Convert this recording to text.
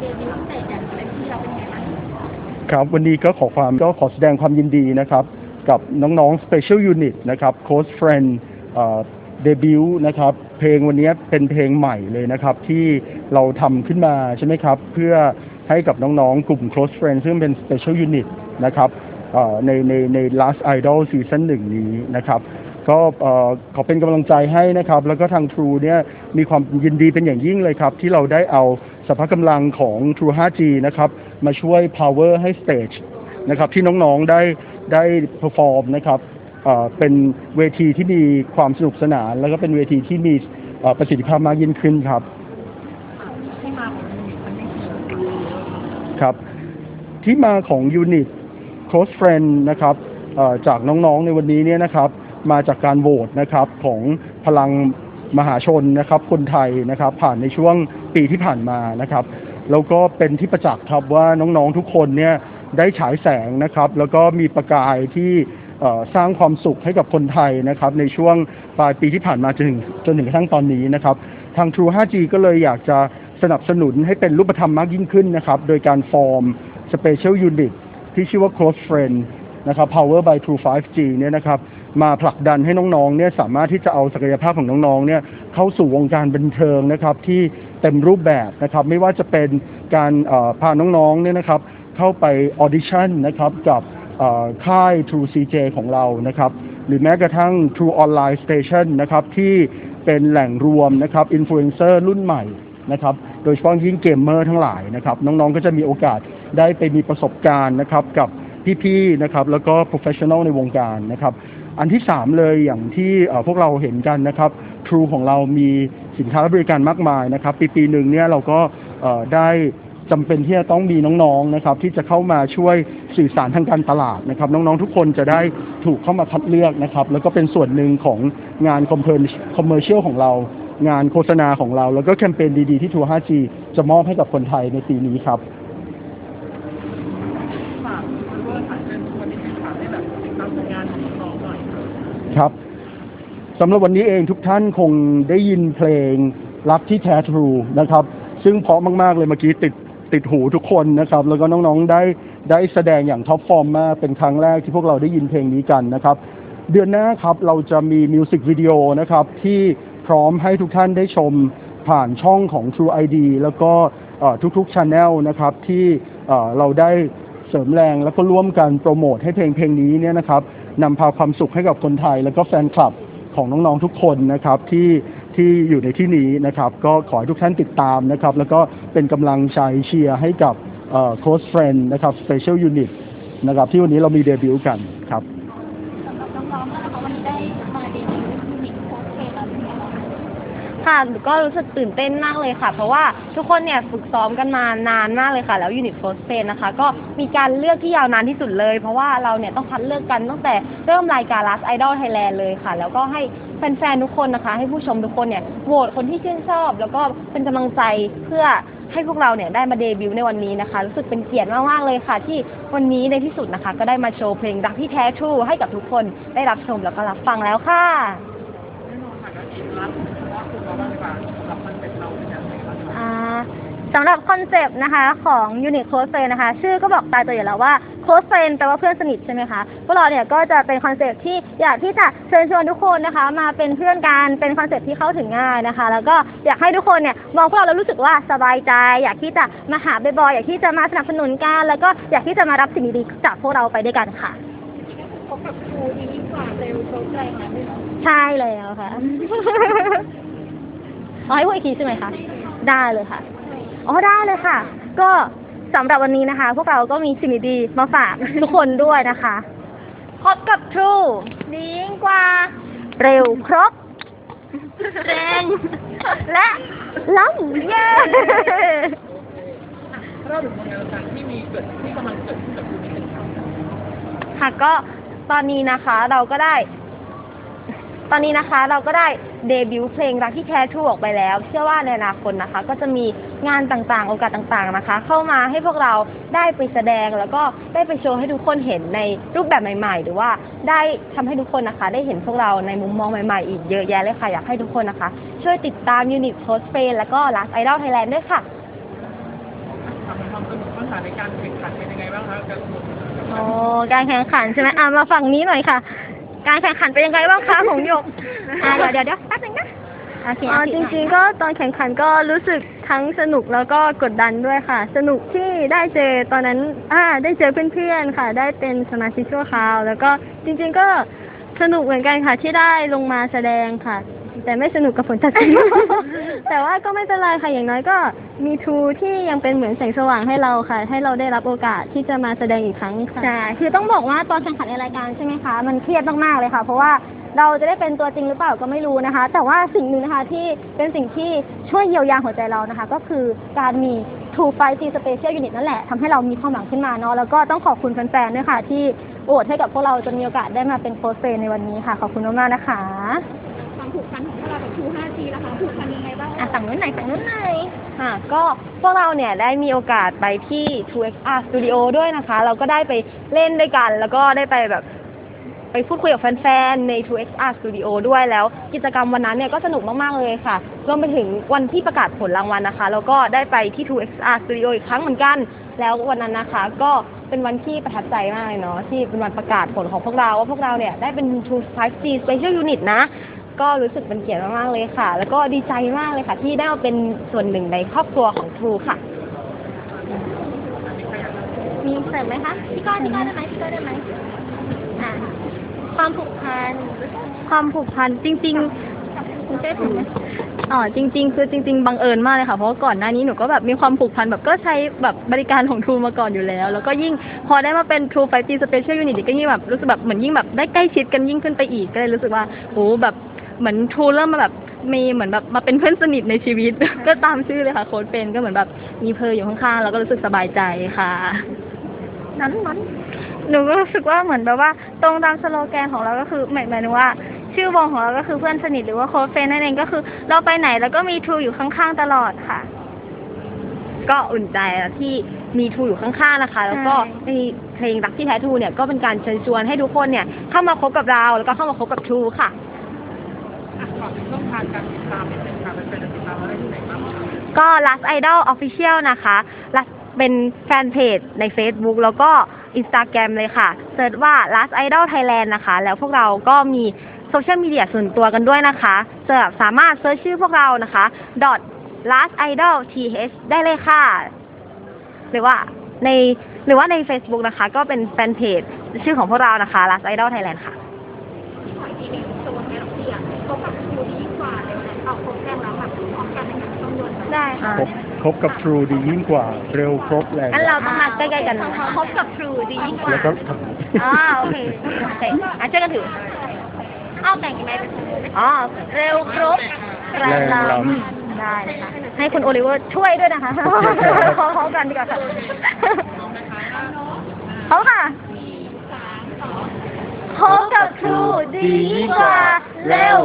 เดบิวต์เสร็จอย่างเต็มที่เราเป็นไงบ้างครับวันนี้ก็ขอความก็ขอแสดงความยินดีนะครับ กับน้องๆ Special Unit นะครับ Close Friend เดบิวต์นะครับเพลงวันนี้เป็นเพลงใหม่เลยนะครับ ที่เราทำขึ้นมาใช่ไหมครับ เพื่อให้กับน้องๆ กลุ่ม Close Friend ซึ่งเป็น Special Unit นะครับอ่อในในใน Last Idol Season หนึ่งนี้นะครับก็อ่อขอเป็นกำลังใจให้นะครับ แล้วก็ทาง True เนี่ยมีความยินดีเป็นอย่างยิ่งเลยครับ ที่เราได้เอา สภาพกำลังของ True 5G นะครับมาช่วย power ให้ stage นะครับที่น้องๆได้ได้ perform นะครับเป็นเวทีที่มีความสนุกสนาน แล้วก็เป็นเวทีที่มีประสิทธิภาพมากยิ่งขึ้นครับที่มาของยูนิตครับ ที่มาของยูนิต Close Friend นะครับจากน้องๆในวันนี้เนี่ยนะครับ มาจากการโหวตนะครับของพลังมหาชนนะครับ คนไทยนะครับ ผ่านในช่วง ปีที่ผ่านมานะครับ แล้วก็เป็นที่ประจักษ์ครับว่าน้องๆทุกคนเนี่ยได้ฉายแสงนะครับ แล้วก็มีประกายที่สร้างความสุขให้กับคนไทยนะครับ ในช่วงปลายปีที่ผ่านมาจนถึงจนถึงกระทั่งตอนนี้นะครับ ทาง True 5G ก็เลยอยากจะสนับสนุนให้เป็นรูปธรรมมากยิ่งขึ้นนะครับ โดยการฟอร์ม Special Unit ที่ชื่อว่า Close Friend นะครับ Power by True 5G เนี่ยนะครับมาผลักดันให้น้องๆเนี่ยสามารถที่จะเอาศักยภาพของน้องๆเนี่ยเข้าสู่วงการบันเทิงนะครับที่ เต็มรูปแบบนะครับ ไม่ว่าจะเป็นการพาน้องๆเนี่ยนะครับ เข้าไปออดิชั่นนะครับกับค่าย True CJ ของเรานะครับ หรือแม้กระทั่ง True Online Station นะครับ ที่เป็นแหล่งรวมนะครับอินฟลูเอนเซอร์รุ่นใหม่นะครับ โดยเฉพาะยิ่งเกมเมอร์ทั้งหลายนะครับ น้องๆก็จะมีโอกาสได้ไปมีประสบการณ์นะครับกับพี่ๆนะครับแล้วก็ professional ในวงการนะครับ อันที่ 3 เลยอย่างที่พวกเราเห็นกันนะครับ True ของเรามีสินค้าและบริการมากมายนะครับ ปีปีหนึ่งเนี่ยเราก็ได้จำเป็นที่จะต้องมีน้องๆนะครับ ที่จะเข้ามาช่วยสื่อสารทางการตลาดนะครับ น้องๆทุกคนจะได้ถูกเข้ามาคัดเลือกนะครับ แล้วก็เป็นส่วนหนึ่งของงานคอมเมอร์เชียลของเรา งานโฆษณาของเรา แล้วก็แคมเปญดีๆที่ True 5G จะมอบให้กับคนไทยในปีนี้ครับ ฝากเพื่อนฝากเชิญชวนนิดนึงค่ะให้แบบติดตามผลงานของน้องๆหน่อย ครับสำหรับวันนี้เองทุกท่านคงได้ยินเพลงรักที่แท้ทรูนะครับ ซึ่งเพราะมาก ๆ เลยเมื่อกี้ติดติดหูทุกคนนะครับ แล้วก็น้องๆได้ได้แสดงอย่างท็อปฟอร์มมากเป็นครั้งแรกที่พวกเราได้ยินเพลงนี้กันนะครับ เดือนหน้าครับเราจะมีมิวสิกวิดีโอนะครับ ที่พร้อมให้ทุกท่านได้ชมผ่านช่องของ True ID แล้วก็ทุกๆช anel นะครับที่เราได้เสริมแรงแล้วก็ร่วมกันโปรโมทให้เพลงเพลงนี้เนี่ยนะครับ นำพาความสุขให้กับคนไทย แล้วก็แฟนคลับของน้องๆทุกคนนะครับที่ที่อยู่ในที่นี้นะครับก็ขอให้ทุกท่านติดตามนะครับแล้วก็เป็นกำลังใจเชียร์ให้กับโค้ชเฟรนด์นะครับสเปเชียลยูนิตนะครับที่วันนี้เรามีเดบิวต์กันครับ ค่ะหนูก็รู้สึกตื่นเต้นมากเลยค่ะ เพราะว่าทุกคนเนี่ยฝึกซ้อมกันมานานมากเลยค่ะ แล้วยูนิตโฟสเ n นะคะ ก็มีการเลือกที่ยาวนานที่สุดเลย เพราะว่าเราเนี่ยต้องคัดเลือกกันตั้งแต่เริ่มรายการ Last Idol Thailand เลยค่ะ แล้วก็ให้แฟนๆทุกคนนะคะ ให้ผู้ชมทุกคนเนี่ยโหวตคนที่ชื่นชอบ แล้วก็เป็นกำลังใจเพื่อให้พวกเราเนี่ยได้มาเดบิวต์ในวันนี้นะคะ รู้สึกเป็นเกียรติมากๆเลยค่ะ ที่วันนี้ในที่สุดนะคะ ก็ได้มาโชว์เพลงรักที่แท้ทรูให้กับทุกคนได้รับชมแล้วก็รับฟังแล้วค่ะแน่นอนค่ะก็รัก สำหรับคอนเซปต์นะคะของ Unit Close Friend นะคะ ชื่อก็บอกตายตัวอยู่แล้วว่า Close Friend แปลว่าเพื่อนสนิทใช่ไหมคะพวกเราเนี่ยก็จะเป็นคอนเซปต์ที่อยากที่จะเชิญชวนทุกคนนะคะ มาเป็นเพื่อนกันเป็นคอนเซปต์ที่เข้าถึงง่ายนะคะ แล้วก็อยากให้ทุกคนเนี่ยมองพวกเราแล้วรู้สึกว่าสบายใจ อยากที่จะมาหาบ่อยๆอยากที่จะมาสนับสนุนกันแล้วก็อยากที่จะมารับสิ่งดีๆจากพวกเราไปด้วยกันค่ะพบกับครูดียิ่งกว่าเร็วโชว์แรงนะไม่ต้องใช่แล้วค่ะเอาให้พูดอีกทีใช่ไหมคะได้เลยค่ะ อ๋อได้เลยค่ะ ก็สำหรับวันนี้นะคะ พวกเราก็มีสิ่งดีๆมาฝากทุกคนด้วยนะคะพบกับ True ดียิ่งกว่า เร็วครบ แรง และล้ำเย้เราถึงผลงานต่างๆที่มีเกิดที่กำลังเกิดขึ้นกับคุณเป็นครับค่ะก็ตอนนี้นะคะ เราก็ได้ ตอนนี้นะคะ เราก็ได้ เดบิวต์เพลงรักที่แท้ทรูออกไปแล้ว เชื่อว่าในอนาคตนะคะ ก็จะมีงานต่างๆ โอกาสต่างๆนะคะ เข้ามาให้พวกเราได้ไปแสดงแล้วก็ได้ไปโชว์ให้ทุกคนเห็นในรูปแบบใหม่ๆ หรือว่าได้ทำให้ทุกคนนะคะ ได้เห็นพวกเราในมุมมองใหม่ๆ อีกเยอะแยะเลยค่ะ อยากให้ทุกคนนะคะ ช่วยติดตาม Unit Post f a แล้วก็ Last Idol Thailand ด้วยค่ะในการแข่งขันเป็นยังไงบ้างครับกับโอ้การแข่งขันใช่ไหมอะมาฝั่งนี้หน่อยค่ะ การแข่งขันเป็นยังไงบ้างคะของหยกอะเดี๋ยวเดี๋ยวเดี๋ยวแป๊บนึงนะโอเคอ๋อจริงๆก็ตอนแข่งขันก็รู้สึกทั้งสนุกแล้วก็กดดันด้วยค่ะ สนุกที่ได้เจอตอนนั้นอ่าได้เจอเพื่อนๆค่ะ ได้เป็นสมาชิกชั่วคราว แล้วก็จริง ๆ ก็สนุกเหมือนกันค่ะที่ได้ลงมาแสดงค่ะ แต่ไม่สนุกกับผลตัดสิน แต่ว่าก็ไม่เป็นไรค่ะอย่างน้อยก็มีทูที่ยังเป็นเหมือนแสงสว่างให้เราค่ะ ให้เราได้รับโอกาสที่จะมาแสดงอีกครั้งค่ะ ใช่คือต้องบอกว่าตอนแข่งขันในรายการใช่ไหมคะ มันเครียดมากๆเลยค่ะ เพราะว่าเราจะได้เป็นตัวจริงหรือเปล่าก็ไม่รู้นะคะ แต่ว่าสิ่งหนึ่งนะคะที่เป็นสิ่งที่ช่วยเยียวยาหัวใจเรานะคะ ก็คือการมี True Fight G Special Unit นั่นแหละทำให้เรามีความหวังขึ้นมาเนาะแล้วก็ต้องขอบคุณแฟนๆด้วยค่ะ ที่โหวตให้กับพวกเราจนมีโอกาสได้มาเป็นโค้ชเฟนในวันนี้ค่ะ ขอบคุณมากๆนะคะ ผูกพันของพวกเรากับทู 5G นะคะผูกพันยังไงบ้างอะฝั่งนู้นไหนอยฝั่งนู้นไหนอยอะก็พวกเราเนี่ยได้มีโอกาสไปที่ 2XR Studio ด้วยนะคะ เราก็ได้ไปเล่นด้วยกัน แล้วก็ได้ไปแบบไปพูดคุยกับแฟนๆ ใน 2XR Studio ด้วยแล้ว กิจกรรมวันนั้นเนี่ยก็สนุกมาก ๆ เลยค่ะ รวมไปถึงวันที่ประกาศผลรางวัลนะคะ แล้วก็ได้ไปที่ 2XR Studio อีกครั้งเหมือนกัน แล้ววันนั้นนะคะ ก็เป็นวันที่ประทับใจมากเลยเนาะที่เป็นวันประกาศผลของพวกเราว่าพวกเราเนี่ยได้เป็น True 5G Special Unit นะ ก็รู้สึกเป็นเกียรติมากๆเลยค่ะ แล้วก็ดีใจมากเลยค่ะ ที่ได้มาเป็นส่วนหนึ่งในครอบครัวของ True ค่ะ มีเสริมไหมคะพี่ก้อยพี่ก้อยได้ไหมพี่ก้อยได้ไหมอ่าความผูกพันความผูกพันจริงคุณเจ๊ถูกไหมๆอ๋อจริง ๆ คือจริง ๆ บังเอิญมากเลยค่ะ เพราะว่าก่อนหน้านี้หนูก็แบบมีความผูกพันแบบก็ใช้แบบบริการของ True มาก่อนอยู่แล้ว แล้วก็ยิ่งพอได้มาเป็น True 5G Special Unit ก็ยิ่งแบบรู้สึกแบบเหมือนยิ่งแบบได้ใกล้ชิดกันยิ่งขึ้นไปอีกก็เลยรู้สึกว่าโอ้แบบ เหมือน True เริ่มมาแบบมีเหมือนแบบมาเป็นเพื่อนสนิทในชีวิต ก็ตามชื่อเลยค่ะ โค้ดเป็นก็เหมือนแบบมีเพออยู่ข้างๆแล้วก็รู้สึกสบายใจค่ะนั้นนั้นหนูก็รู้สึกว่าเหมือนแบบว่า ตรงตามสโลแกนของเราก็คือหมายหมายถึงว่า ชื่อวงของเราก็คือเพื่อนสนิทหรือว่าโค้ชเฟรนด์นั่นเองก็คือ เราไปไหนแล้วก็มีทูอยู่ข้างๆตลอดค่ะ ก็อุ่นใจอะที่มีทูอยู่ข้างๆนะคะ แล้วก็ในเพลงรักที่แท้ทูเนี่ยก็เป็นการเชิญชวนให้ทุกคนเนี่ยเข้ามาคบกับเราแล้วก็เข้ามาคบกับทูค่ะอะฝานการติดตามนิดนึงค่ะเป็นๆติดตามเราได้ที่ไหนบ้างครับก็ Last Idol Official นะคะ Last เป็นแฟนเพจใน Facebook แล้วก็ Instagram เลยค่ะเซิร์ชว่า Last Idol Thailand นะคะ แล้วพวกเราก็มีโซเชียลมีเดียส่วนตัวกันด้วยนะคะเสิร์ชสามารถเซิร์ชชื่อพวกเรานะคะ dot last idol th ได้เลยค่ะ หรือว่าในหรือว่าใน Facebook นะคะ ก็เป็นแฟนเพจชื่อของพวกเรานะคะ Last Idol Thailand ค่ะ ขออีกทีหนึง ได้ครบครบกับ True ดียิ่งกว่า เร็วครบแรงงั้นเราต้องมาใกล้ๆกันนะพบกับครูดียิ่งกว่าแล้วก็อ๋อโอเคโอเคอะช่วยกันถือเอาแบ่งกันไหมเป็นอ๋อเร็วครบแรงล้ได้นะคะให้คุณโอลิเวอร์ช่วยด้วยนะคะพร้อมๆกันดีกว่าค่ะพร้อมค่ะพบกับครูดียิ่งกว่า เร็ว